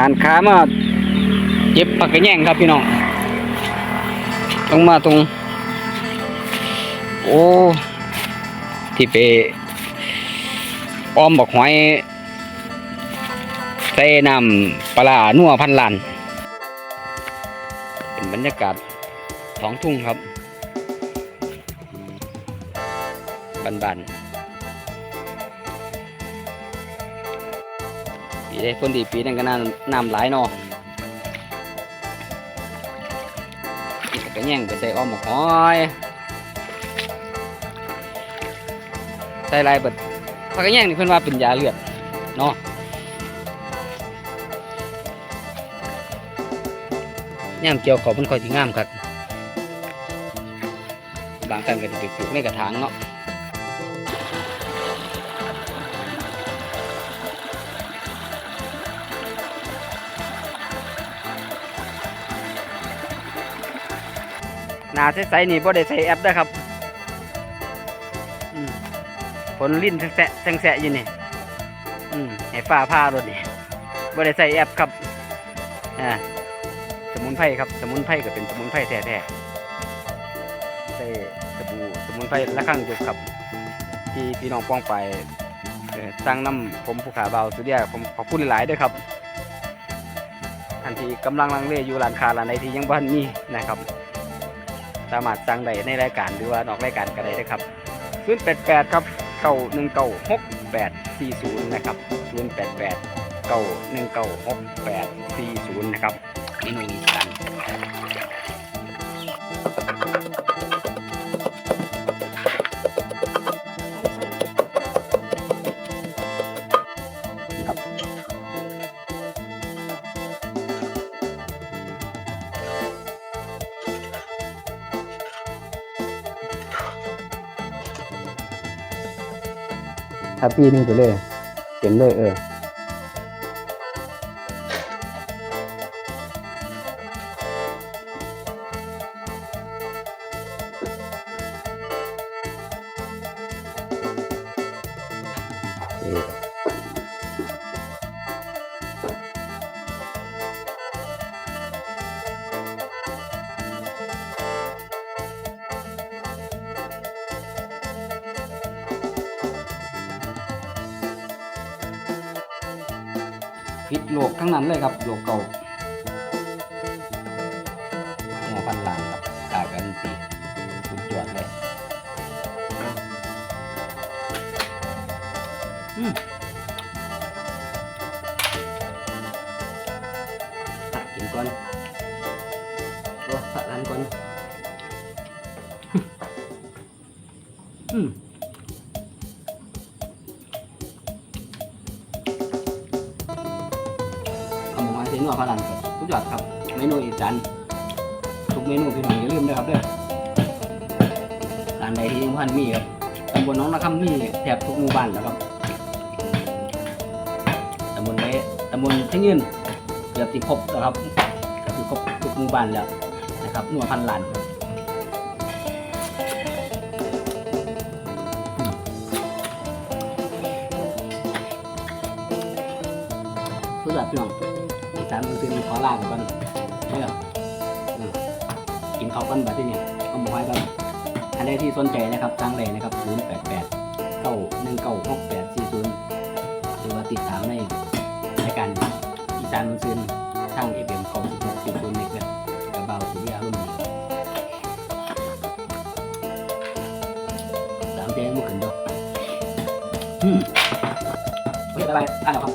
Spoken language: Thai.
อ่านขามาเจ็บปากกระแย่งครับพี่น้องตรงมาตรง โอ้ที่ไปอ้อมบอกหอยใส่น้ำปลาร้านัวพันลันเป็นบรรยากาศท้องทุ่งครับบันๆ ปีได้คนดีปีนั้นก็น้ำน้ำหลายเนอนี่ก็แย่งไปใส่อ้อมหมกหอยใส่ลายเบิดพักกระแย่งนี่เพิ่อนว่าเป็นยาเลือดเนาะย่ามเกี่ยวเขามันคอยสิงามครับบางท่านก็จะไปปลูกในกระถางเนาะ หนาใสๆนี่บ่ได้ใส่แอปนะครับอืมฝนลิ้นแสะแสะอยู่นี่อืมให้ฟ้าผ่ารถนี่บ่ได้ใส่แอปครับอ่าสมุนไพรครับ สมุนไพรก็เป็นสมุนไพรแท้ๆใส่สบู่สมุนไพรละครั้งยุกครับที่พี่น้องป้องไปเอ่อสั่งน้ำผมผู้ขาเบาสุดเดียผมขอบคุณหลายๆด้วยครับทันทีกำลังลังเลอยู่ร้านค้าร้านใดที่ยังบ่ทันมีนะครับ สามารถสั่งได้ในรายการหรือว่านอกรายการก็ได้นะครับ0 8 8ครับเก้าหนึ่งเก้าหกแปดสี่ศูนย์นะครับรุ่นแปดแปดเก้าหนึ่งเก้าหกแปดสี่ศูนย์นะครับเมนูอีสาน ถ้าพี่นึงไปเลยเต็มเลยเออเออ พิษโลกทั้งนั้นเลยครับโลกเก่าหัวพันหลังครับกากันตีสุดยอดเลยอืมตักกินก่อนโอ้ตักร้านก่อนอืม ส้นหัวพลันครับทุกยอดครับ เมนูอีสานทุกเมนูพี่น้องอย่าลืมด้วยครับเด้อร้านใดที่ยังพันมีครับตำบลหน้องนาคำมีแทบทุกหมู่บ้านแล้วครับตำบลไหนตำบลเชียงยืนเกือบติครบแล้วครับเกือบติครบทุกหมู่บ้านแล้วนะครับนัวพันล้านครับทุกยอดพี่น้อง สานมันคือขอลาไปก่อนเด้ออืมกินข้าวกันแบบที่นี่ยเอาหมูไว้กันอันใดที่สนใจนะครับสั่งเลยนะครับ0 8 8 9 1 9 6 8 4 0หรือว่าติดตามในรายการอีสานมันซึนทางเอฟเอ็มของ16 10คนย์นี้ก็กระเบาสุริยารุ่นนี้สามเพลงมื่อคืนด้วยอืมโอเคบ๊ายบายอะแล้วครับ